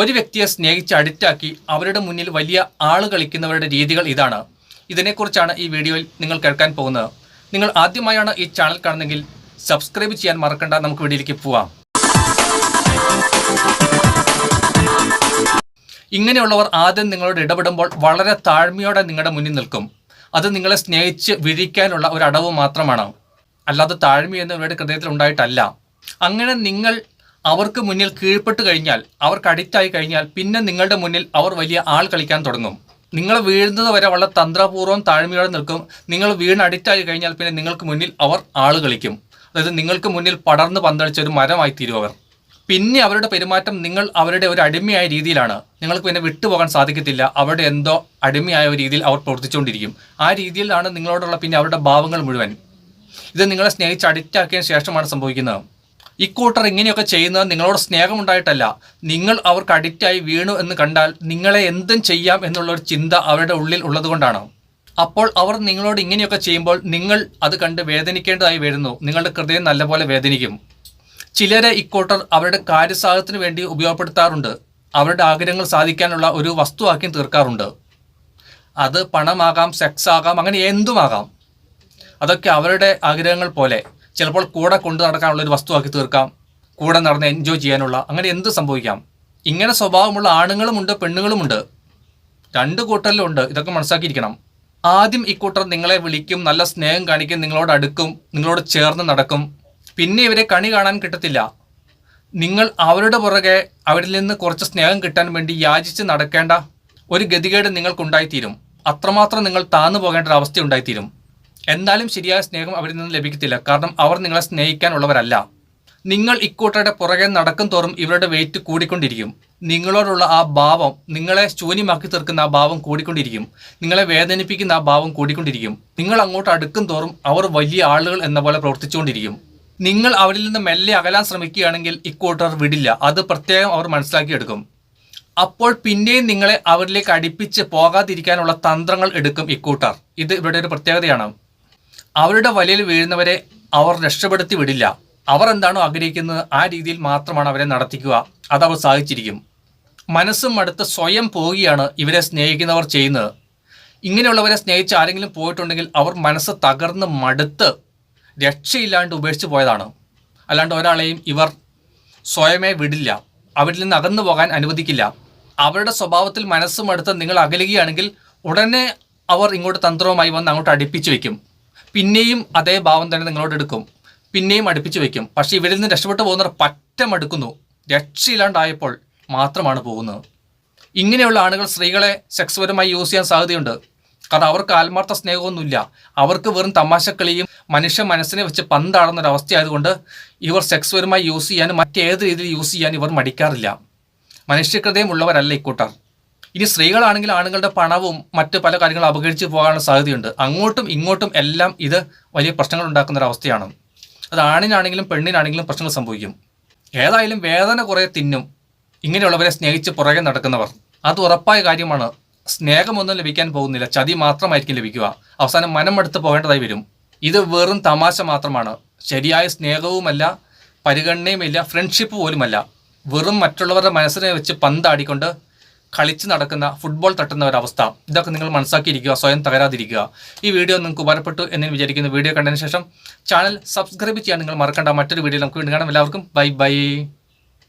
ഒരു വ്യക്തിയെ സ്നേഹിച്ച് അഡിക്റ്റാക്കി അവരുടെ മുന്നിൽ വലിയ ആൾ കളിക്കുന്നവരുടെ രീതികൾ ഇതാണ്. ഇതിനെക്കുറിച്ചാണ് ഈ വീഡിയോയിൽ നിങ്ങൾ കേൾക്കാൻ പോകുന്നത്. നിങ്ങൾ ആദ്യമായാണ് ഈ ചാനൽ കാണുന്നതെങ്കിൽ സബ്സ്ക്രൈബ് ചെയ്യാൻ മറക്കണ്ട. നമുക്ക് വീഡിയോയിലേക്ക് പോവാം. ഇങ്ങനെയുള്ളവർ ആദ്യം നിങ്ങളോട് ഇടപെടുമ്പോൾ വളരെ താഴ്മയോടെ നിങ്ങളുടെ മുന്നിൽ നിൽക്കും. അത് നിങ്ങളെ സ്നേഹിച്ച് വിരിക്കാനുള്ള ഒരു അടവ് മാത്രമാണ്. അല്ലാതെ താഴ്മയൊന്നും ഇവരുടെ ഹൃദയത്തിൽ ഉണ്ടായിട്ടല്ല. അങ്ങനെ നിങ്ങൾ അവർക്ക് മുന്നിൽ കീഴ്പ്പെട്ട് കഴിഞ്ഞാൽ അവർക്ക് അഡിക്റ്റായി കഴിഞ്ഞാൽ പിന്നെ നിങ്ങളുടെ മുന്നിൽ അവർ വലിയ ആൾ കളിക്കാൻ തുടങ്ങും. നിങ്ങൾ വീഴുന്നത് വരെ വളരെ തന്ത്രപൂർവം താഴ്മയോടെ നിൽക്കും. നിങ്ങൾ വീണ് അഡിക്റ്റായി കഴിഞ്ഞാൽ പിന്നെ നിങ്ങൾക്ക് മുന്നിൽ അവർ ആൾ കളിക്കും. അതായത് നിങ്ങൾക്ക് മുന്നിൽ പടർന്ന് പന്തളിച്ച ഒരു മരമായി തീരും അവർ. പിന്നെ അവരുടെ പെരുമാറ്റം നിങ്ങൾ അവരുടെ ഒരു അടിമയായ രീതിയിലാണ്. നിങ്ങൾക്ക് പിന്നെ വിട്ടുപോകാൻ സാധിക്കത്തില്ല. അവരുടെ എന്തോ അടിമയായ രീതിയിൽ അവർ പ്രവർത്തിച്ചുകൊണ്ടിരിക്കും. ആ രീതിയിലാണ് നിങ്ങളോടുള്ള പിന്നെ അവരുടെ ഭാവങ്ങൾ മുഴുവൻ. ഇത് നിങ്ങളെ സ്നേഹിച്ച് അഡിക്റ്റ് ആക്കിയതിനു ശേഷമാണ് സംഭവിക്കുന്നത്. ഇക്കൂട്ടർ ഇങ്ങനെയൊക്കെ ചെയ്യുന്നത് നിങ്ങളോട് സ്നേഹമുണ്ടായിട്ടല്ല. നിങ്ങൾ അവർക്ക് അഡിക്റ്റായി വീണു എന്ന് കണ്ടാൽ നിങ്ങളെ എന്തും ചെയ്യാം എന്നുള്ളൊരു ചിന്ത അവരുടെ ഉള്ളിൽ ഉള്ളതുകൊണ്ടാണ്. അപ്പോൾ അവർ നിങ്ങളോട് ഇങ്ങനെയൊക്കെ ചെയ്യുമ്പോൾ നിങ്ങൾ അത് കണ്ട് വേദനിക്കേണ്ടതായി വരുന്നു. നിങ്ങളുടെ ഹൃദയം നല്ലപോലെ വേദനിക്കും. ചിലരെ ഇക്കൂട്ടർ അവരുടെ കാര്യസാഹത്തിന് വേണ്ടി ഉപയോഗപ്പെടുത്താറുണ്ട്. അവരുടെ ആഗ്രഹങ്ങൾ സാധിക്കാനുള്ള ഒരു വസ്തുവാക്കി തീർക്കാറുണ്ട്. അത് പണമാകാം സെക്സ് ആകാം അങ്ങനെ എന്തുമാകാം. അതൊക്കെ അവരുടെ ആഗ്രഹങ്ങൾ പോലെ. ചിലപ്പോൾ കൂടെ കൊണ്ടു നടക്കാനുള്ള ഒരു വസ്തുവാക്കി തീർക്കാം കൂടെ നടന്ന് എൻജോയ് ചെയ്യാനുള്ള അങ്ങനെ എന്ത് സംഭവിക്കാം? ഇങ്ങനെ സ്വഭാവമുള്ള ആണുങ്ങളുമുണ്ട് പെണ്ണുങ്ങളുമുണ്ട്. രണ്ട് കൂട്ടരിലും ഉണ്ട് ഇതൊക്കെ മനസ്സിലാക്കിയിരിക്കണം. ആദ്യം ഈ ഇക്കൂട്ടർ നിങ്ങളെ വിളിക്കും നല്ല സ്നേഹം കാണിക്കും നിങ്ങളോട് അടുക്കും നിങ്ങളോട് ചേർന്ന് നടക്കും. പിന്നെ ഇവരെ കണി കാണാൻ കിട്ടത്തില്ല. നിങ്ങൾ അവരുടെ പുറകെ അവരിൽ നിന്ന് കുറച്ച് സ്നേഹം കിട്ടാൻ വേണ്ടി യാചിച്ച് നടക്കേണ്ട ഒരു ഗതികേട് നിങ്ങൾക്കുണ്ടായിത്തീരും. അത്രമാത്രം നിങ്ങൾ താന്നു പോകേണ്ട ഒരു അവസ്ഥ ഉണ്ടായിത്തീരും എന്നാലും ശരിയായ സ്നേഹം അവരിൽ നിന്ന് ലഭിക്കത്തില്ല. കാരണം അവർ നിങ്ങളെ സ്നേഹിക്കാനുള്ളവരല്ല. നിങ്ങൾ ഇക്കൂട്ടരുടെ പുറകെ നടക്കും തോറും ഇവരുടെ വെയിറ്റ് കൂടിക്കൊണ്ടിരിക്കും. നിങ്ങളോടുള്ള ആ ഭാവം നിങ്ങളെ ശൂന്യമാക്കി തീർക്കുന്ന ആ ഭാവം കൂടിക്കൊണ്ടിരിക്കും. നിങ്ങളെ വേദനിപ്പിക്കുന്ന ആ ഭാവം കൂടിക്കൊണ്ടിരിക്കും. നിങ്ങൾ അങ്ങോട്ട് അടുക്കും തോറും അവർ വലിയ ആളുകൾ എന്ന പോലെ പ്രവർത്തിച്ചുകൊണ്ടിരിക്കും. നിങ്ങൾ അവരിൽ നിന്ന് മെല്ലെ അകലാൻ ശ്രമിക്കുകയാണെങ്കിൽ ഇക്കൂട്ടർ വിടില്ല. അത് പ്രത്യേകം അവർ മനസ്സിലാക്കിയെടുക്കും. അപ്പോൾ പിന്നെയും നിങ്ങളെ അവരിലേക്ക് അടുപ്പിച്ച് പോകാതിരിക്കാനുള്ള തന്ത്രങ്ങൾ എടുക്കും ഇക്കൂട്ടർ. ഇത് ഇവരുടെ ഒരു പ്രത്യേകതയാണ്. അവരുടെ വലയിൽ വീഴുന്നവരെ അവർ രക്ഷപ്പെടുത്തി വിടില്ല. അവർ എന്താണോ ആഗ്രഹിക്കുന്നത് ആ രീതിയിൽ മാത്രമാണ് അവരെ നടത്തിക്കുക. അത് അവർ സാധിച്ചിരിക്കും. മനസ്സും അടുത്ത് സ്വയം പോവുകയാണ് ഇവരെ സ്നേഹിക്കുന്നവർ ചെയ്യുന്നത്. ഇങ്ങനെയുള്ളവരെ സ്നേഹിച്ച് ആരെങ്കിലും പോയിട്ടുണ്ടെങ്കിൽ അവർ മനസ്സ് തകർന്ന് മടുത്ത് രക്ഷയില്ലാണ്ട് ഉപേക്ഷിച്ച് പോയതാണ്. അല്ലാണ്ട് ഒരാളെയും ഇവർ സ്വയമേ വിടില്ല. അവരിൽ നിന്ന് അകന്നു പോകാൻ അനുവദിക്കില്ല. അവരുടെ സ്വഭാവത്തിൽ മനസ്സും അടുത്ത് നിങ്ങൾ അകലുകയാണെങ്കിൽ ഉടനെ അവർ ഇങ്ങോട്ട് തന്ത്രവുമായി വന്ന് അങ്ങോട്ട് അടുപ്പിച്ച് വെക്കും. പിന്നെയും അതേ ഭാവം തന്നെ നിങ്ങളോട് എടുക്കും. പിന്നെയും അടുപ്പിച്ച് വെക്കും. പക്ഷേ ഇവരിൽ നിന്ന് രക്ഷപ്പെട്ടു പോകുന്നവർ പറ്റം അടുക്കുന്നു രക്ഷയില്ലാണ്ടായപ്പോൾ മാത്രമാണ് പോകുന്നത്. ഇങ്ങനെയുള്ള ആളുകൾ സ്ത്രീകളെ സെക്സ്പരമായി യൂസ് ചെയ്യാൻ സാധ്യതയുണ്ട്. കാരണം അവർക്ക് ആത്മാർത്ഥ സ്നേഹമൊന്നുമില്ല. അവർക്ക് വെറും തമാശക്കളിയും മനുഷ്യ മനസ്സിനെ വെച്ച് പന്താടുന്ന ഒരു അവസ്ഥയായതുകൊണ്ട് ഇവർ സെക്സ്പരമായി യൂസ് ചെയ്യാനും മറ്റേത് രീതിയിൽ യൂസ് ചെയ്യാനും ഇവർ മടിക്കാറില്ല. മനുഷ്യഹൃദയം ഉള്ളവരല്ല ഇക്കൂട്ടർ. ഇനി സ്ത്രീകളാണെങ്കിൽ ആണുങ്ങളുടെ പണവും മറ്റ് പല കാര്യങ്ങളും അപകരിച്ച് പോകാനുള്ള സാധ്യതയുണ്ട്. അങ്ങോട്ടും ഇങ്ങോട്ടും എല്ലാം ഇത് വലിയ പ്രശ്നങ്ങൾ ഉണ്ടാക്കുന്ന ഒരു അവസ്ഥയാണ്. അത് ആണിനാണെങ്കിലും പെണ്ണിനാണെങ്കിലും പ്രശ്നങ്ങൾ സംഭവിക്കും. ഏതായാലും വേദന കുറേ തിന്നും ഇങ്ങനെയുള്ളവരെ സ്നേഹിച്ച് പുറകെ നടക്കുന്നവർ. അത് ഉറപ്പായ കാര്യമാണ്. സ്നേഹമൊന്നും ലഭിക്കാൻ പോകുന്നില്ല. ചതി മാത്രമായിരിക്കും ലഭിക്കുക. അവസാനം മനം എടുത്ത് പോകേണ്ടതായി വരും. ഇത് വെറും തമാശ മാത്രമാണ്. ശരിയായ സ്നേഹവുമല്ല പരിഗണനയുമില്ല ഫ്രണ്ട്ഷിപ്പ് പോലുമല്ല. വെറും മറ്റുള്ളവരുടെ മനസ്സിനെ വെച്ച് പന്താടിക്കൊണ്ട് കളിച്ച് നടക്കുന്ന ഫുട്ബോൾ തട്ടുന്ന ഒരവസ്ഥ. ഇതൊക്കെ നിങ്ങൾ മനസ്സാക്കിയിരിക്കുക സ്വയം തകരാതിരിക്കുക. ഈ വീഡിയോ നിങ്ങൾക്ക് ഉപകാരപ്പെട്ടു എന്ന് വിചാരിക്കുന്ന വീഡിയോ കണ്ടതിന് ശേഷം ചാനൽ സബ്സ്ക്രൈബ് ചെയ്യാൻ നിങ്ങൾ മറക്കേണ്ട. മറ്റൊരു വീഡിയോ നമുക്ക് വീണ്ടും കാണാം. എല്ലാവർക്കും ബൈ ബൈ